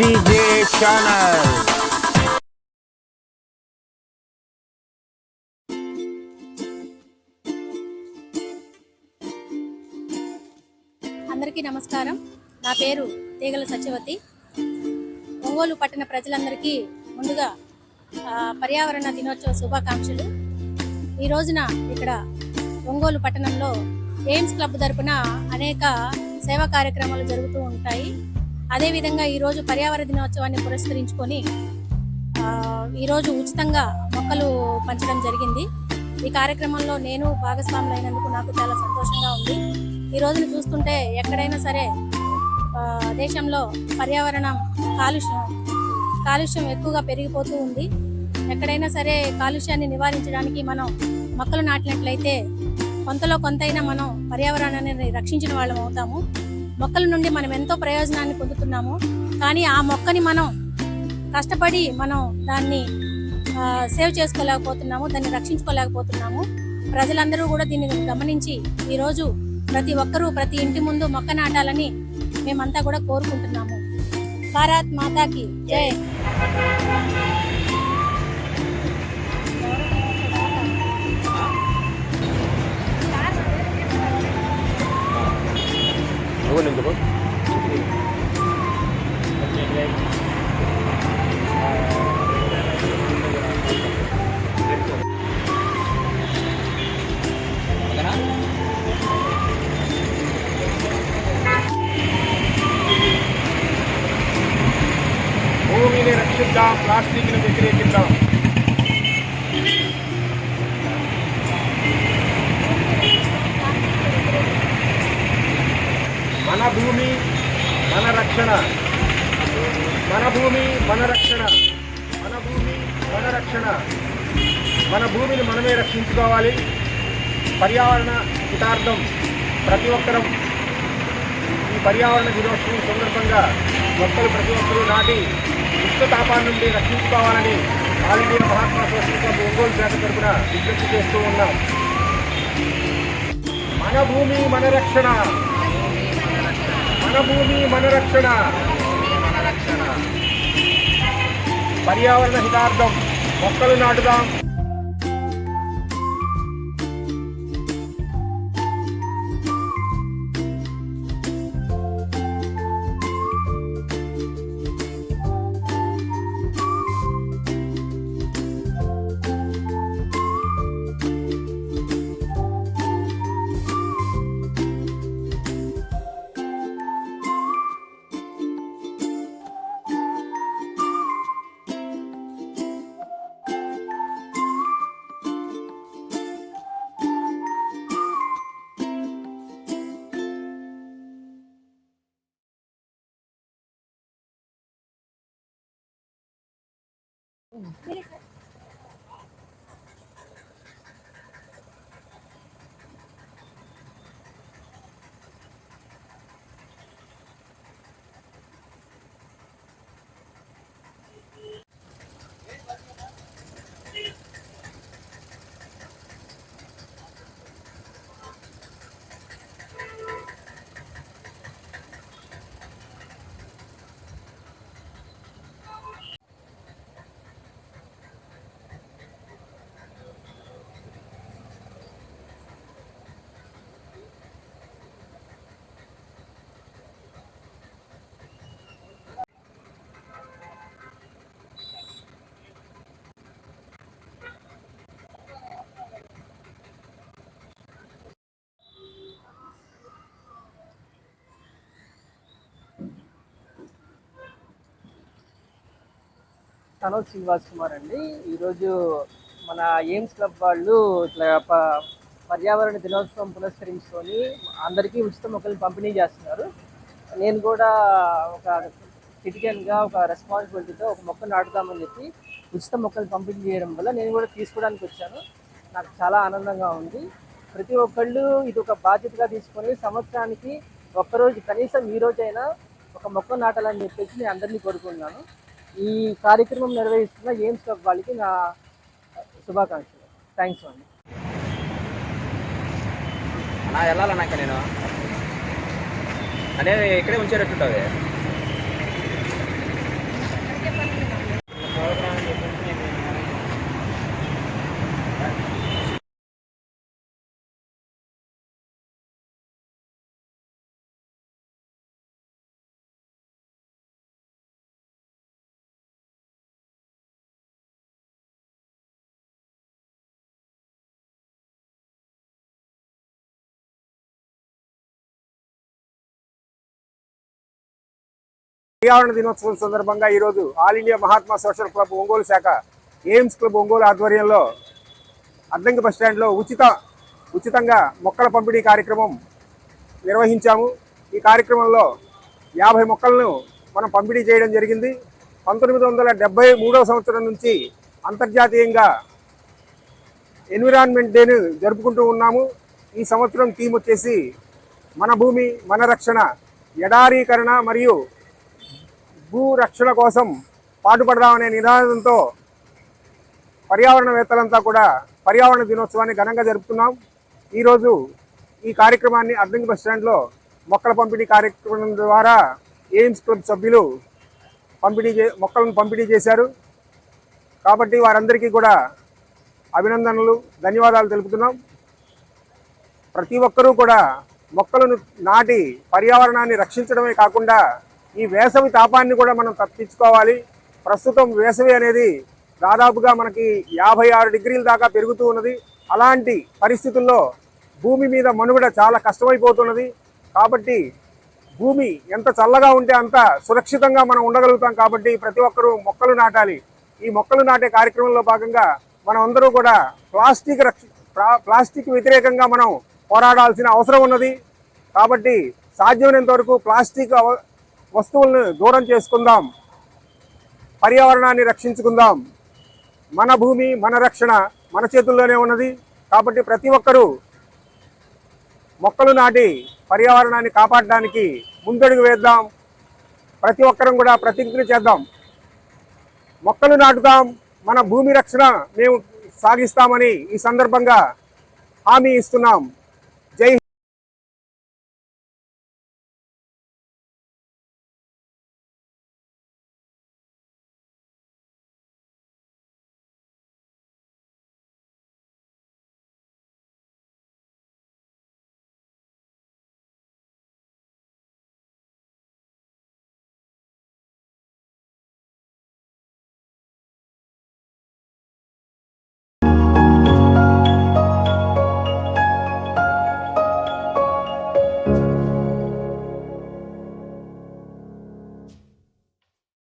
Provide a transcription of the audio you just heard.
DJ channel అందరికీ నమస్కారం. నా పేరు తీగల సత్యవతి. ఒంగోలు పట్టణ ప్రజలందరికీ ముందుగా ఆ, పర్యావరణ దినోత్సవ శుభాకాంక్షలు. ఈ రోజున ఇక్కడ ఒంగోలు పట్టణంలో ఎయిమ్స్ క్లబ్ తరపున అనేక సేవా కార్యక్రమాలు జరుగుతూ ఉంటాయి. అదేవిధంగా ఈరోజు పర్యావరణ దినోత్సవాన్ని పురస్కరించుకొని ఈరోజు ఉచితంగా మొక్కలు పంచడం జరిగింది. ఈ కార్యక్రమంలో నేను భాగస్వాములు అయినందుకు నాకు చాలా సంతోషంగా ఉంది. ఈ రోజును చూస్తుంటే ఎక్కడైనా సరే దేశంలో పర్యావరణం కాలుష్యం కాలుష్యం ఎక్కువగా పెరిగిపోతూ ఉంది. ఎక్కడైనా సరే కాలుష్యాన్ని నివారించడానికి మనం మొక్కలు నాటినట్లయితే కొంతలో కొంతైనా మనం పర్యావరణాన్ని రక్షించిన వాళ్ళం అవుతాము. మొక్కల నుండి మనం ఎంతో ప్రయోజనాన్ని పొందుతున్నాము. కానీ ఆ మొక్కని మనం కష్టపడి మనం దాన్ని సేవ్ చేసుకోలేకపోతున్నాము దాన్ని రక్షించుకోలేకపోతున్నాము. ప్రజలందరూ కూడా దీన్ని గమనించి ఈరోజు ప్రతి ఒక్కరూ ప్రతి ఇంటి ముందు మొక్క నాటాలని మేమంతా కూడా కోరుకుంటున్నాము. భారత్ మాతాకి జై. నువ్వు నించుకో భూమిని రక్షిద్దాం ప్లాస్టిక్ని వ్యతిరేకిద్దాం మన భూమి మన రక్షణ. మన భూమి మన రక్షణ. మన భూమి మన రక్షణ. మన భూమిని మనమే రక్షించుకోవాలి. పర్యావరణ హితార్థం ప్రతి ఒక్కరం ఈ పర్యావరణ దినోత్సవం సందర్భంగా మొక్కలు ప్రతి ఒక్కరూ నాటి ఉష్ణతాపాన్ని నుండి రక్షించుకోవాలని all India Mahatma social club Ongole శాఖ తరఫున విజ్ఞప్తి చేస్తూ ఉన్నాం. మన భూమి మన రక్షణ. వనభూమి మన రక్షణ రక్షణ పర్యావరణ హితార్థం. మొక్కలు నాటుదాం. 嗯, తనోజ్ శ్రీనివాస్ కుమార్ అండి. ఈరోజు మన ఎయిమ్స్ క్లబ్ వాళ్ళు ఇట్లా ప- పర్యావరణ దినోత్సవం పురస్కరించుకొని అందరికీ ఉచిత మొక్కలు పంపిణీ చేస్తున్నారు. నేను కూడా ఒక సిటిజన్గా ఒక రెస్పాన్సిబిలిటీతో ఒక మొక్క నాటుదామని చెప్పి ఉచిత మొక్కలు పంపిణీ చేయడం వల్ల నేను కూడా తీసుకోవడానికి వచ్చాను. నాకు చాలా ఆనందంగా ఉంది. ప్రతి ఒక్కళ్ళు ఇది ఒక బాధ్యతగా తీసుకొని సంవత్సరానికి ఒక్కరోజు కనీసం ఈ రోజైనా ఒక మొక్క నాటాలని చెప్పేసి నేను అందరినీ కోరుకున్నాను ఈ కార్యక్రమం నిర్వహిస్తున్న ఎయిమ్స్ క్లబ్ వాళ్ళకి నా శుభాకాంక్షలు. థ్యాంక్స్ అండి. అలా వెళ్ళాలన్నా నేను. అనే ఇక్కడే ఉంచేటట్టుంటుంది పర్యావరణ దినోత్సవం సందర్భంగా ఈరోజు all India Mahatma social club Ongole శాఖ ఎయిమ్స్ క్లబ్ ఒంగోలు ఆధ్వర్యంలో అద్దంకి బస్టాండ్లో ఉచిత ఉచితంగా మొక్కల పంపిణీ కార్యక్రమం నిర్వహించాము. ఈ కార్యక్రమంలో యాభై మొక్కలను మనం పంపిణీ చేయడం జరిగింది. పంతొమ్మిది వందల డెబ్బై మూడవ సంవత్సరం నుంచి అంతర్జాతీయంగా ఎన్విరాన్మెంట్ డేను జరుపుకుంటూ ఉన్నాము. ఈ సంవత్సరం థీమ్ వచ్చేసి మన భూమి మన రక్షణ ఎడారీకరణ మరియు భూ రక్షణ కోసం పాటుపడదామనే నినాదంతో పర్యావరణవేత్తలంతా కూడా పర్యావరణ దినోత్సవాన్ని ఘనంగా జరుపుతున్నాం. ఈరోజు ఈ కార్యక్రమాన్ని అర్థం బస్ స్టాండ్లో మొక్కల పంపిణీ కార్యక్రమం ద్వారా ఎయిమ్స్ క్లబ్ సభ్యులు పంపిణీ చే మొక్కలను పంపిణీ చేశారు. కాబట్టి వారందరికీ కూడా అభినందనలు ధన్యవాదాలు తెలుపుతున్నాం. ప్రతి ఒక్కరూ కూడా మొక్కలను నాటి పర్యావరణాన్ని రక్షించడమే కాకుండా ఈ వేసవి తాపాన్ని కూడా మనం తప్పించుకోవాలి. ప్రస్తుతం వేసవి అనేది దాదాపుగా మనకి యాభై ఆరు డిగ్రీల దాకా పెరుగుతూ ఉన్నది. అలాంటి పరిస్థితుల్లో భూమి మీద మనుగడ చాలా కష్టమైపోతున్నది. కాబట్టి భూమి ఎంత చల్లగా ఉంటే అంత సురక్షితంగా మనం ఉండగలుగుతాం కాబట్టి ప్రతి ఒక్కరూ మొక్కలు నాటాలి. ఈ మొక్కలు నాటే కార్యక్రమంలో భాగంగా మనం అందరూ కూడా ప్లాస్టిక్ రక్ష ప్లాస్టిక్ వ్యతిరేకంగా మనం పోరాడాల్సిన అవసరం ఉన్నది. కాబట్టి సాధ్యమైనంత వరకు ప్లాస్టిక్ అవ- వస్తువులను దూరం చేసుకుందాం. పర్యావరణాన్ని రక్షించుకుందాం. మన భూమి మన రక్షణ మన చేతుల్లోనే ఉన్నది. కాబట్టి ప్రతి ఒక్కరూ మొక్కలు నాటి పర్యావరణాన్ని కాపాడడానికి ముందడుగు వేద్దాం. ప్రతి ఒక్కరం కూడా ప్రతిజ్ఞ చేద్దాం. మొక్కలు నాటుదాం మన భూమి రక్షణ మేము సాగిస్తామని ఈ సందర్భంగా హామీ ఇస్తున్నాం.